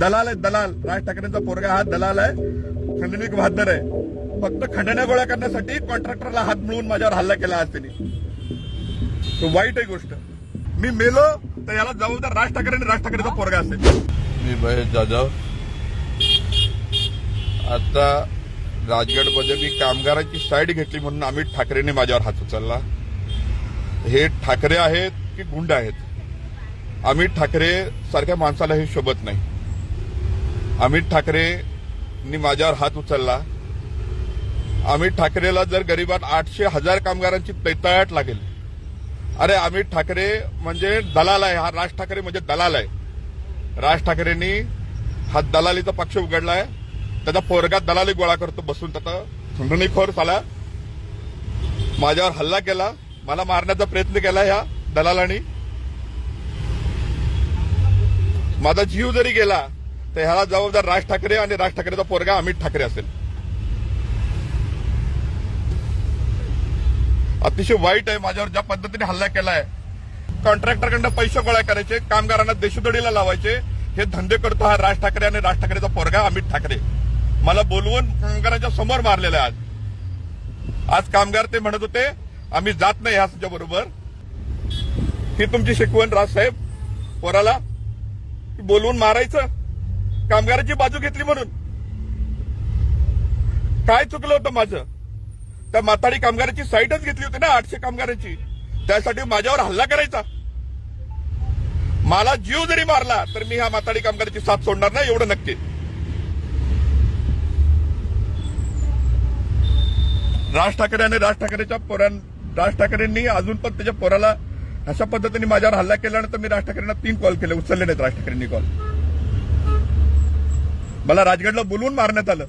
दलाल आहे दलाल. राज ठाकरेंचा पोरगा हा दलाल आहे. खंडणिक बहादर आहे. फक्त खंडण्या गोळा करण्यासाठी कॉन्ट्रॅक्टरला हात मिळवून माझ्यावर हल्ला केला आज त्यांनी. वाईट आहे गोष्ट. मी मेलो तर याला जबाबदार राज ठाकरे आणि राज ठाकरेचा पोरगा असेल. मी महेश जाधव. आता राजगडमध्ये मी कामगारांची साईड घेतली म्हणून अमित ठाकरेंनी माझ्यावर हात उचलला. हे ठाकरे आहेत की गुंड आहेत? अमित ठाकरे सारख्या माणसाला हे शोभत नाही. अमित ठाकरेंनी माझ्यावर हात उचलला. अमित ठाकरेला जर गरिबात आठशे हजार कामगारांची तैताळाट लागेल. अरे अमित ठाकरे म्हणजे दलाल आहे. हा राज ठाकरे म्हणजे दलाल आहे. राज ठाकरेंनी हा दलालीचा पक्ष उघडलाय. त्याचा पोरगा दलाली गोळा करतो बसून. त्याचा खंडणीखोर झाला माझ्यावर हल्ला केला. मला मारण्याचा प्रयत्न केला ह्या दलालांनी. माझा जीव जरी गेला तर ह्याला जबाबदार राज ठाकरे आणि राज ठाकरेचा पोरगा अमित ठाकरे असेल. अतिशय वाईट आहे माझ्यावर ज्या पद्धतीने हल्ला केलाय. कॉन्ट्रॅक्टरकडनं पैसे गोळा करायचे कामगारांना देशोदडीला लावायचे. हे धंदे करतो हा राज ठाकरे आणि राज ठाकरेचा पोरगा अमित ठाकरे. मला बोलवून कामगारांच्या समोर मारलेलं आहे आज. आज कामगार ते म्हणत होते आम्ही जात नाही ह्याच्या बरोबर. ही तुमची शिकवण राजसाहेब पोराला. बोलवून मारायचं. कामगाराची बाजू घेतली म्हणून. काय चुकलं होतं माझं? त्या माताडी कामगाराची साईटच घेतली होती ना आठशे कामगारांची. त्यासाठी माझ्यावर हल्ला करायचा. मला जीव जरी मारला तर मी ह्या माताडी कामगाराची साथ सोडणार नाही एवढं नक्की. राज ठाकरे आणि राज ठाकरेच्या पोरां राज ठाकरेंनी अजून पण त्याच्या पोराला अशा पद्धतीने माझ्यावर हल्ला केल्यानंतर मी राज ठाकरेंना तीन कॉल केले उचलले नाहीत राज ठाकरेंनी कॉल मला राजगडला बोलवून मारण्यात आलं.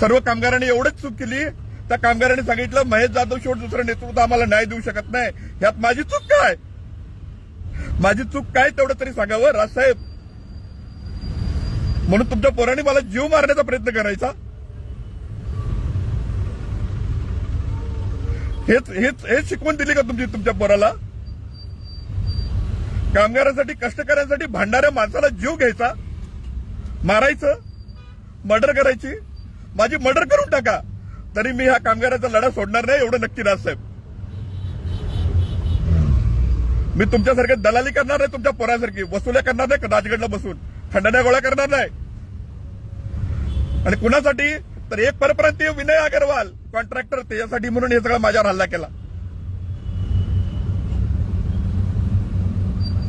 सर्व कामगारांनी एवढंच चूक केली. त्या कामगारांनी सांगितलं महेश जाधव शेवट दुसरं नेतृत्व आम्हाला न्याय देऊ शकत नाही. ह्यात माझी चूक काय? माझी चूक काय तेवढं तरी सांगावं राजसाहेब म्हणून तुमच्या पोराने मला जीव मारण्याचा प्रयत्न करायचा. हेच हेच हेच शिकवण दिली का तुमची तुमच्या पोराला? कामगारांसाठी कष्टकऱ्यांसाठी भांडणाऱ्या माणसाला जीव घ्यायचा. मारायचं मर्डर करायची माझी मर्डर करून टाका. तरी मी ह्या कामगाराचा लढा सोडणार नाही एवढं नक्की राजसाहेब मी तुमच्यासारखे दलाली करणार नाही तुमच्या पोरासारखी. वसुल्या करणार नाही राजगडला बसून. खंडण्या गोळ्या करणार नाही. आणि कुणासाठी? तर एक परप्रांतीय विनय अगरवाल कॉन्ट्रॅक्टर त्याच्यासाठी म्हणून हे सगळं माझ्यावर हल्ला केला.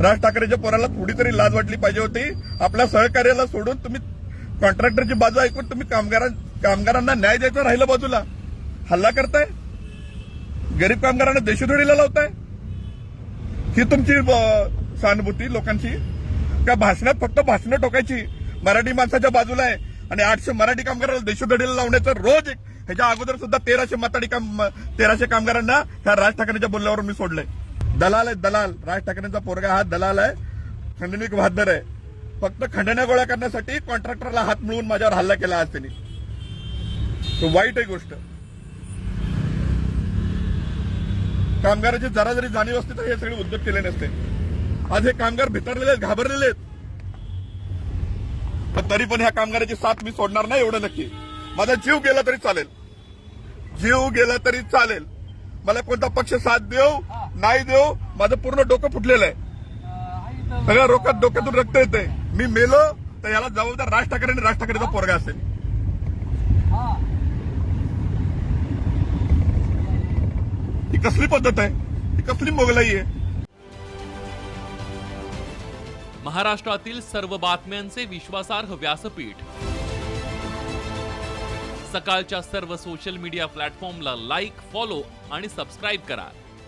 राज ठाकरेच्या पोराला थोडी तरी लाज वाटली पाहिजे होती. आपल्या सहकार्याला सोडून तुम्ही कॉन्ट्रॅक्टरची बाजू ऐकून तुम्ही कामगारां कामगारांना न्याय द्यायचा राहिलं बाजूला. हल्ला करताय? गरीब कामगारांना देशोधडीला लावताय? ही तुमची सहानुभूती लोकांची? का भाषणात फक्त भाषणं टोकायची? मराठी माणसाच्या बाजूला आहे. आणि आठशे मराठी कामगारांना देशोधडीला लावण्याचं रोज एक ह्याच्या अगोदर सुद्धा तेराशे माताडी काम तेराशे कामगारांना ह्या राज ठाकरेंच्या बोलल्यावर मी सोडलंय. दलाल आहे दलाल. राज ठाकरेंचा पोरगा हा दलाल आहे. खंडणीक बहादर आहे. फक्त खंडण्या गोळा करण्यासाठी कॉन्ट्रॅक्टरला हात मिळवून माझ्यावर हल्ला केला आज त्यांनी. तो वाईट आहे गोष्ट. कामगाराची जरा जरी जाणीव असते तर हे सगळे उद्योग केले नसते. आज हे कामगार भितरलेले आहेत घाबरलेले आहेत. पण तरी पण ह्या कामगाराची साथ मी सोडणार नाही एवढं नक्की. माझा जीव गेला तरी चालेल. जीव गेला तरी चालेल. मला कोणता पक्ष साथ देऊ? नाही देऊ माझं पूर्ण डोकं फुटलेलं आहे. सगळ्या रोकात डोक्यातून रक्त येते मी मेलो तर याला जबाबदार राज ठाकरे आणि राज ठाकरेचा पोरगा असेल. ही कसली पद्धत आहे? ही कसली मोगलाई आहे? महाराष्ट्रातील सर्व बातम्यांचे विश्वासार्ह व्यासपीठ. सकाळच्या सर्व सोशल मीडिया प्लॅटफॉर्मला लाईक फॉलो आणि सबस्क्राईब करा.